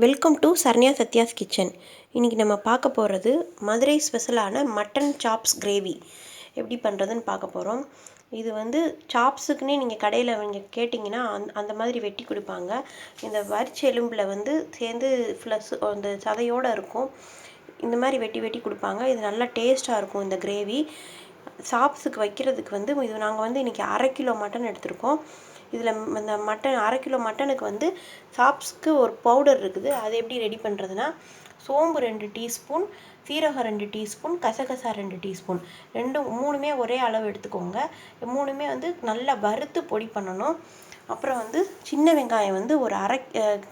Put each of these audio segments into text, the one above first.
Welcome to Saranya Sathya's kitchen இன்றைக்கி நம்ம பார்க்க போகிறது மதுரை ஸ்பெஷலான மட்டன் சாப்ஸ் கிரேவி எப்படி பண்ணுறதுன்னு பார்க்க போகிறோம் இது வந்து சாப்ஸுக்குன்னே நீங்கள் கடையில் நீங்கள் கேட்டிங்கன்னா அந் அந்த மாதிரி வெட்டி கொடுப்பாங்க. இந்த வரிச்சி எலும்பில் வந்து சேர்ந்து ஃப்ளஸ் அந்த சதையோடு இருக்கும். இந்த மாதிரி வெட்டி வெட்டி கொடுப்பாங்க. இது நல்லா டேஸ்ட்டாக இருக்கும் இந்த கிரேவி சாப்ஸுக்கு வைக்கிறதுக்கு வந்து இது நாங்கள் வந்து இன்றைக்கி அரை கிலோ மட்டன் எடுத்திருக்கோம். இதில் இந்த மட்டன் அரை கிலோ மட்டனுக்கு வந்து சாப்ஸ்க்கு ஒரு பவுடர் இருக்குது. அது எப்படி ரெடி பண்ணுறதுனா சோம்பு ரெண்டு டீஸ்பூன் சீரகம் ரெண்டு டீஸ்பூன் கசகசா ரெண்டு டீஸ்பூன். ரெண்டும் மூணுமே ஒரே அளவு எடுத்துக்கோங்க. மூணுமே வந்து நல்லா வறுத்து பொடி பண்ணணும். அப்புறம் வந்து சின்ன வெங்காயம் வந்து ஒரு அரை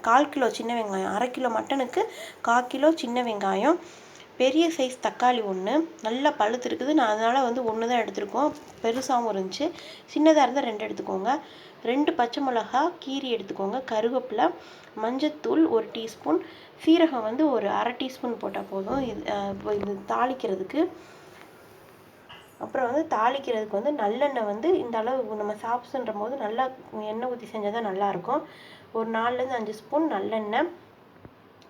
கால் கிலோ சின்ன வெங்காயம் அரை கிலோ மட்டனுக்கு கால் கிலோ சின்ன வெங்காயம். பெரிய சைஸ் தக்காளி ஒன்று நல்லா பழுத்து இருக்குது. நான் அதனால் வந்து ஒன்று தான் எடுத்திருக்கோம். பெருசாகவும் இருந்துச்சு. சின்னதாக இருந்தால் ரெண்டு எடுத்துக்கோங்க. ரெண்டு பச்சை மிளகா கீரி எடுத்துக்கோங்க. கருவேப்பிலை மஞ்சத்தூள் ஒரு டீஸ்பூன். சீரகம் வந்து ஒரு அரை டீஸ்பூன் போட்டால் போதும். இது இது தாளிக்கிறதுக்கு. அப்புறம் வந்து தாளிக்கிறதுக்கு வந்து நல்லெண்ணெய் வந்து இந்த அளவு நம்ம சாப்பிட்ன்ற போது நல்லா எண்ணெய் ஊற்றி செஞ்சால் தான் நல்லாயிருக்கும் ஒரு நாலுலேருந்து அஞ்சு ஸ்பூன் நல்லெண்ணெய்.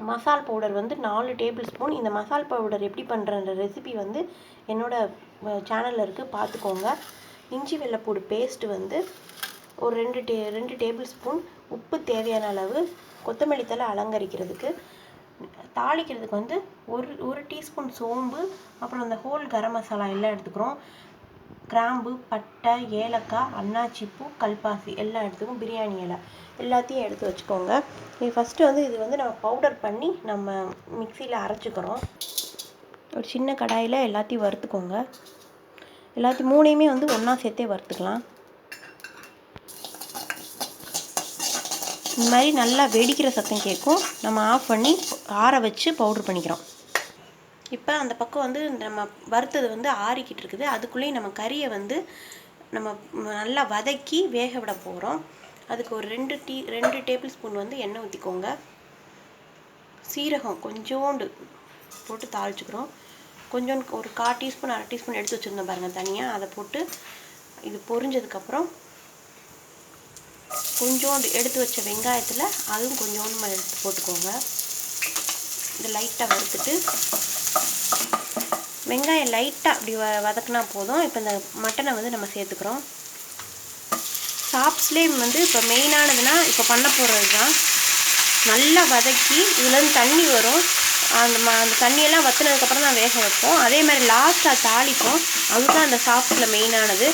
மசால் பவுடர் வந்து நாலு டேபிள் ஸ்பூன். இந்த மசால் பவுடர் எப்படி பண்ணுறன்ற ரெசிபி வந்து என்னோடய சேனலில் இருக்குது பார்த்துக்கோங்க இஞ்சி வெள்ளைப்பூடு பேஸ்ட்டு வந்து ஒரு ரெண்டு டே ரெண்டு டேபிள் ஸ்பூன் உப்பு தேவையான அளவு கொத்தமல்லி தலை அலங்கரிக்கிறதுக்கு. தாளிக்கிறதுக்கு வந்து ஒரு ஒரு டீஸ்பூன் சோம்பு அப்புறம் அந்த ஹோல் கரம் மசாலா எல்லாம் எடுத்துக்கிறோம். கிராம்பு பட்டை ஏலக்காய் அன்னாச்சிப்பூ கல்பாசி எல்லா எடுத்துக்கும் பிரியாணி இலை. எல்லாத்தையும் எடுத்து வச்சுக்கோங்க. இது ஃபஸ்ட்டு வந்து இது வந்து நம்ம பவுடர் பண்ணி நம்ம மிக்சியில் அரைச்சிக்கிறோம். ஒரு சின்ன கடாயில் எல்லாத்தையும் வறுத்துக்கோங்க. எல்லாத்தையும் மூணையுமே வந்து ஒன்றா சேர்த்தே வறுத்துக்கலாம். இந்த மாதிரி நல்லா வெடிக்கிற சத்தம் கேட்கும். நம்ம ஆஃப் பண்ணி ஆற வச்சு பவுட்ரு பண்ணிக்கிறோம். இப்போ அந்த பக்கம் வந்து நம்ம வறுத்தது வந்து ஆறிக்கிட்டு இருக்குது. அதுக்குள்ளேயும் நம்ம கறியை வந்து நம்ம நல்லா வதக்கி வேக விட போகிறோம் அதுக்கு ஒரு ரெண்டு டீ ரெண்டு டேபிள் ஸ்பூன் வந்து எண்ணெய் ஊற்றிக்கோங்க சீரகம் கொஞ்சோண்டு போட்டு தாளிச்சுக்கிறோம். கொஞ்சோண்டு ஒரு கால் டீஸ்பூன் அரை டீஸ்பூன் எடுத்து வச்சுருந்தோம் பாருங்கள் தனியாக அதை போட்டு இது பொரிஞ்சதுக்கப்புறம் கொஞ்சோண்டு எடுத்து வச்ச வெங்காயத்தில் அதுவும் கொஞ்சோண்டு எடுத்து போட்டுக்கோங்க. இது லைட்டாக வறுத்துட்டு வெங்காயம் லைட்டாக அப்படி வ வதக்குனா போதும். இப்போ இந்த மட்டனை வந்து நம்ம சேர்த்துக்கிறோம். சாப்ஸ்லேயும் வந்து இப்போ மெயினானதுன்னா இப்போ பண்ண போகிறது தான் நல்லா வதக்கி இதுலேருந்து தண்ணி வரும். அந்த ம அந்த தண்ணியெல்லாம் வற்றினதுக்கப்புறம் தான் வேக வைப்போம். அதே மாதிரி லாஸ்ட்டாக தாளிப்போம். அதுதான் அந்த சாப்ஸில் மெயினானது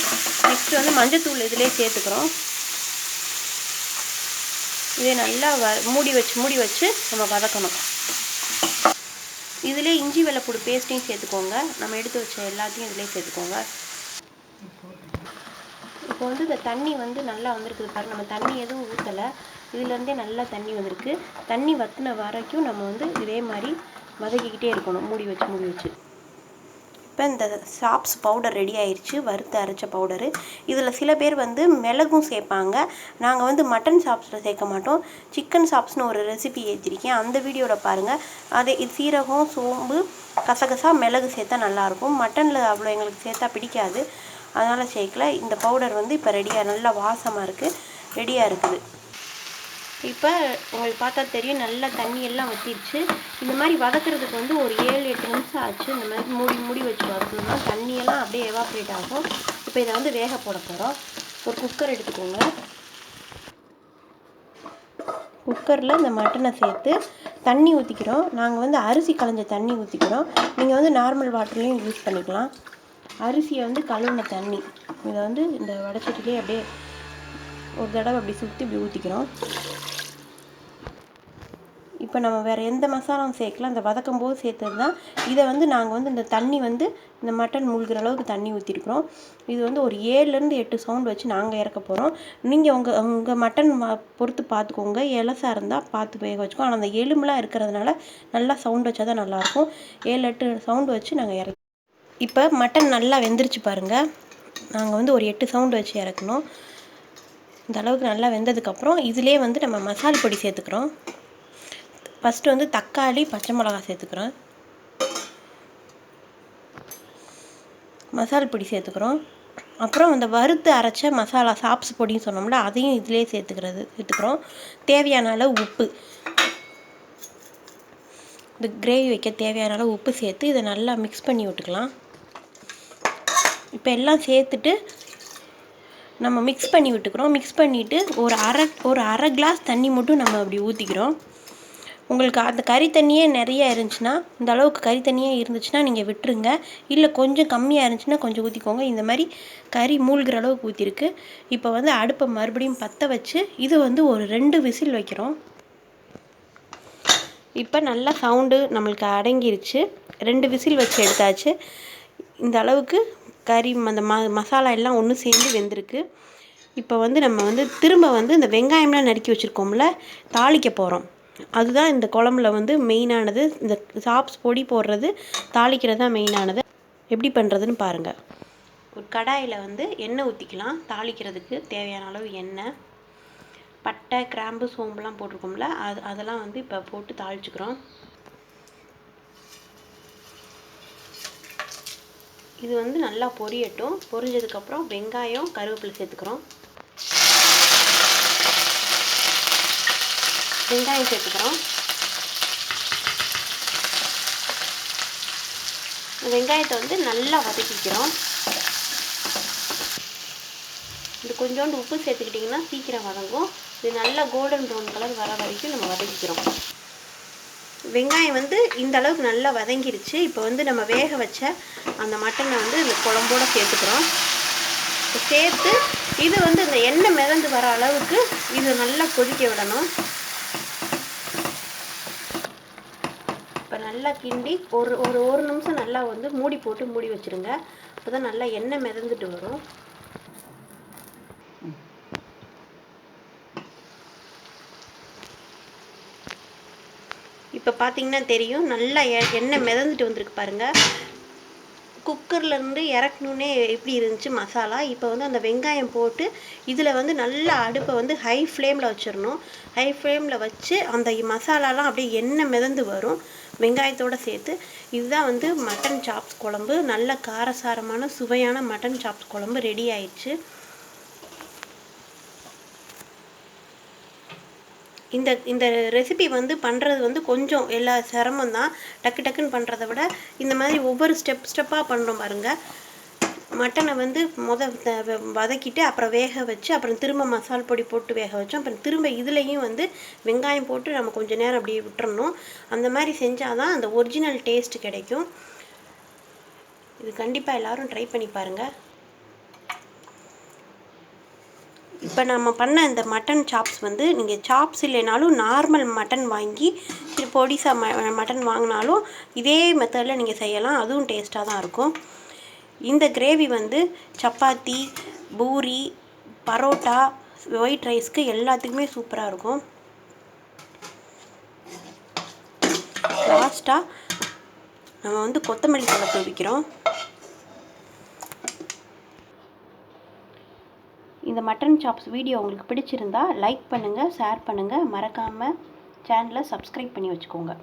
நெக்ஸ்ட் வந்து மஞ்சத்தூள் இதிலே சேர்த்துக்கிறோம். இதை நல்லா வ மூடி வச்சு மூடி வச்சு நம்ம வதக்கணும். இதிலே இஞ்சி வெள்ளப்பூடு பேஸ்ட்டையும் சேர்த்துக்கோங்க. நம்ம எடுத்து வச்ச எல்லாத்தையும் இதிலே சேர்த்துக்கோங்க. இப்போ வந்து இந்த தண்ணி வந்து நல்லா வந்திருக்குது பாருங்க. நம்ம தண்ணி எதுவும் ஊற்றலை இதுலேருந்தே நல்லா தண்ணி வந்திருக்கு. தண்ணி வற்றின வரைக்கும் நம்ம வந்து இதே மாதிரி வதக்கிக்கிட்டே இருக்கணும். மூடி வச்சு மூடி வச்சு. இப்போ இந்த சாப்ஸ் பவுடர் ரெடி ஆயிடுச்சு வறுத்து அரைச்ச பவுடரு. இதில் சில பேர் வந்து மிளகும் சேர்ப்பாங்க. நாங்கள் வந்து மட்டன் சாப்ஸில் சேர்க்க மாட்டோம். சிக்கன் சாப்ஸ்னு ஒரு ரெசிபி ஏற்றிருக்கேன் அந்த வீடியோவில் பாருங்கள் அதே இது சீரகம் சோம்பு கசகசா மிளகு சேர்த்தா நல்லாயிருக்கும். மட்டனில் அவ்வளோ எங்களுக்கு சேர்த்தா பிடிக்காது. அதனால் சேர்க்கல. இந்த பவுடர் வந்து இப்போ ரெடியாக நல்லா வாசமாக இருக்குது ரெடியாக இருக்குது. இப்போ உங்களுக்கு பார்த்தா தெரியும் நல்லா தண்ணி எல்லாம் வற்றிடுச்சு இந்த மாதிரி வதக்கிறதுக்கு வந்து ஒரு ஏழு எட்டு நிமிஷம் ஆச்சு. இந்த மாதிரி மூடி மூடி வச்சு வதக்கணும்னா தண்ணியெல்லாம் அப்படியே எவாப்ரேட் ஆகும். இப்போ இதை வந்து வேக போட போகிறோம் ஒரு குக்கர் எடுத்துக்கோங்க. குக்கரில் இந்த மட்டனை சேர்த்து தண்ணி ஊற்றிக்கிறோம் நாங்கள் வந்து அரிசி களைஞ்ச தண்ணி ஊற்றிக்கிறோம் நீங்கள் வந்து நார்மல் வாட்டர்லேயும் யூஸ் பண்ணிக்கலாம். அரிசியை வந்து கழுவின தண்ணி. இதை வந்து இந்த வடச்சட்டிலே அப்படியே ஒரு தடவை அப்படி சுற்றி இப்படி ஊற்றிக்கிறோம் இப்போ நம்ம வேறு எந்த மசாலாவும் சேர்க்கலாம் அந்த வதக்கும் போது சேர்த்தது தான் இதை வந்து நாங்கள் வந்து இந்த தண்ணி வந்து இந்த மட்டன் மூழ்கிற அளவுக்கு தண்ணி ஊற்றிருக்கிறோம் இது வந்து ஒரு ஏழுலேருந்து எட்டு சவுண்ட் வச்சு நாங்கள் இறக்க போகிறோம் நீங்கள் உங்கள் உங்கள் மட்டன் பொறுத்து பார்த்துக்கோங்க இலசாக இருந்தால் பார்த்து வேக வச்சுக்கோ. ஆனால் அந்த எலும்புலாம் இருக்கிறதுனால நல்லா சவுண்ட் வச்சா தான் நல்லாயிருக்கும் ஏழு எட்டு சவுண்டு வச்சு நாங்கள் இறக்கி இப்போ மட்டன் நல்லா வெந்துருச்சு பாருங்கள் நாங்கள் வந்து ஒரு எட்டு சவுண்டு வச்சு இறக்கணும். இந்த அளவுக்கு நல்லா வெந்ததுக்கப்புறம் இதிலே வந்து நம்ம மசால் பொடி சேர்த்துக்கிறோம். ஃபஸ்ட்டு வந்து தக்காளி பச்சை மிளகா சேர்த்துக்கிறோம். மசால் பொடி சேர்த்துக்கிறோம். அப்புறம் அந்த வறுத்து அரைச்ச மசாலா சாப்ஸ் பொடின்னு சொன்னோம்ல அதையும் இதிலே சேர்த்துக்கிறது சேர்த்துக்கிறோம். தேவையான அளவு உப்பு. இந்த கிரேவி வைக்க தேவையான அளவு உப்பு சேர்த்து இதை நல்லா மிக்ஸ் பண்ணி விட்டுக்கலாம். இப்போ எல்லாம் சேர்த்துட்டு நம்ம மிக்ஸ் பண்ணி விட்டுக்கிறோம். மிக்ஸ் பண்ணிவிட்டு ஒரு அரை ஒரு அரை கிளாஸ் தண்ணி மட்டும் நம்ம அப்படி ஊற்றிக்கிறோம் உங்களுக்கு அந்த கறி தண்ணியே நிறைய இருந்துச்சுன்னா இந்த அளவுக்கு கறி தண்ணியே இருந்துச்சுன்னா நீங்கள் விட்டுருங்க. இல்லை கொஞ்சம் கம்மியாக இருந்துச்சுன்னா கொஞ்சம் ஊற்றிக்கோங்க இந்த மாதிரி கறி மூழ்கிற அளவுக்கு ஊற்றிருக்கு இப்போ வந்து அடுப்பை மறுபடியும் பற்ற வச்சு இது வந்து ஒரு ரெண்டு விசில் வைக்கிறோம். இப்போ நல்லா சவுண்டு நம்மளுக்கு அடங்கிருச்சு. ரெண்டு விசில் வச்சு எடுத்தாச்சு. இந்த அளவுக்கு கறி அந்த ம மசாலா எல்லாம் ஒன்று சேர்ந்து வெந்திருக்கு. இப்போ வந்து நம்ம வந்து திரும்ப வந்து இந்த வெங்காயம்லாம் நறுக்கி வச்சுருக்கோம்ல தாளிக்க போகிறோம் அதுதான் இந்த குழம்புல வந்து மெயினானது இந்த சாப்ஸ் பொடி போடுறது தாளிக்கிறது தான் மெயினானது எப்படி பண்ணுறதுன்னு பாருங்கள் ஒரு கடாயில் வந்து எண்ணெய் ஊற்றிக்கலாம் தாளிக்கிறதுக்கு தேவையான அளவு எண்ணெய் பட்டை கிராம்பு சோம்புலாம் போட்டிருக்கோம்ல அது அதெல்லாம் வந்து இப்போ போட்டு தாளிச்சுக்கிறோம். இது வந்து நல்லா பொரியட்டும். பொரிஞ்சதுக்கப்புறம் வெங்காயம் கருவேப்பிலை சேர்த்துக்கிறோம். வெங்காயம் சேர்த்துக்கிறோம். வெங்காயத்தை வந்து நல்லா வதக்கிக்கிறோம். இது கொஞ்சோண்டு உப்பு சேர்த்துக்கிட்டிங்கன்னா சீக்கிரம் வதங்கும். இது நல்லா கோல்டன் ப்ரௌன் கலர் வர வரைக்கும் நம்ம வதக்கிக்கிறோம். வெங்காயம் வந்து இந்த அளவுக்கு நல்லா வதங்கிருச்சு. இப்போ வந்து நம்ம வேக வச்ச அந்த மட்டனை வந்து இந்த குழம்போடு சேர்த்துக்கிறோம். சேர்த்து இது வந்து இந்த எண்ணெய் மிதந்து வர அளவுக்கு இது நல்லா கொதிக்க விடணும் இப்போ நல்லா கிண்டி ஒரு ஒரு ஒரு நிமிஷம் நல்லா வந்து மூடி போட்டு மூடி வச்சுருங்க. அப்போ தான் நல்லா எண்ணெய் மிதந்துட்டு வரும். இப்போ பார்த்தீங்கன்னா தெரியும் நல்லா எ- எண்ணெய் மிதந்துட்டு வந்திருக்கு பாருங்கள் குக்கர்லேருந்து இறக்கணுன்னே எப்படி இருந்துச்சு மசாலா? இப்போ வந்து அந்த வெங்காயம் போட்டு இதில் வந்து நல்லா அடுப்பை வந்து ஹை ஃப்ளேமில் வச்சிடணும். ஹை ஃப்ளேமில் வச்சு அந்த மசாலாலாம் அப்படியே எண்ணெய் மிதந்து வரும். வெங்காயத்தோடு சேர்த்து இதுதான் வந்து மட்டன் சாப்ஸ் குழம்பு. நல்ல காரசாரமான சுவையான மட்டன் சாப்ஸ் குழம்பு ரெடி ஆயிடுச்சு. இந்த இந்த ரெசிபி வந்து பண்ணுறது வந்து கொஞ்சம் எல்லா சிரமம் தான் டக்கு டக்குன்னு பண்ணுறத விட இந்த மாதிரி ஒவ்வொரு ஸ்டெப் ஸ்டெப்பாக பண்ணுறோம் பாருங்க. மட்டனை வந்து முத வதக்கிட்டு அப்புறம் வேக வச்சு அப்புறம் திரும்ப மசால் பொடி போட்டு வேக வச்சோம். அப்புறம் திரும்ப இதுலேயும் வந்து வெங்காயம் போட்டு நம்ம கொஞ்சம் நேரம் அப்படியே விட்டுறணும். அந்த மாதிரி செஞ்சால் தான் அந்த ஒரிஜினல் டேஸ்ட் கிடைக்கும். இது கண்டிப்பாக எல்லோரும் ட்ரை பண்ணி பாருங்கள் இப்போ நம்ம பண்ண இந்த மட்டன் சாப்ஸ் வந்து நீங்கள் சாப்ஸ் இல்லைனாலும் நார்மல் மட்டன் வாங்கி பொடிசா ம மட்டன் வாங்கினாலும் இதே மெத்தடில் நீங்கள் செய்யலாம். அதுவும் டேஸ்ட்டாக தான் இருக்கும். இந்த கிரேவி வந்து சப்பாத்தி பூரி பரோட்டா ஒயிட் ரைஸ்க்கு எல்லாத்துக்குமே சூப்பராக இருக்கும். லாஸ்ட்டாக நம்ம வந்து கொத்தமல்லி தலை தூவிக்கிறோம் இந்த மட்டன் சாப்ஸ் வீடியோ உங்களுக்கு பிடிச்சிருந்தா லைக் பண்ணுங்கள் ஷேர் பண்ணுங்கள் மறக்காமல் சேனலை சப்ஸ்கிரைப் பண்ணி வச்சுக்கோங்க.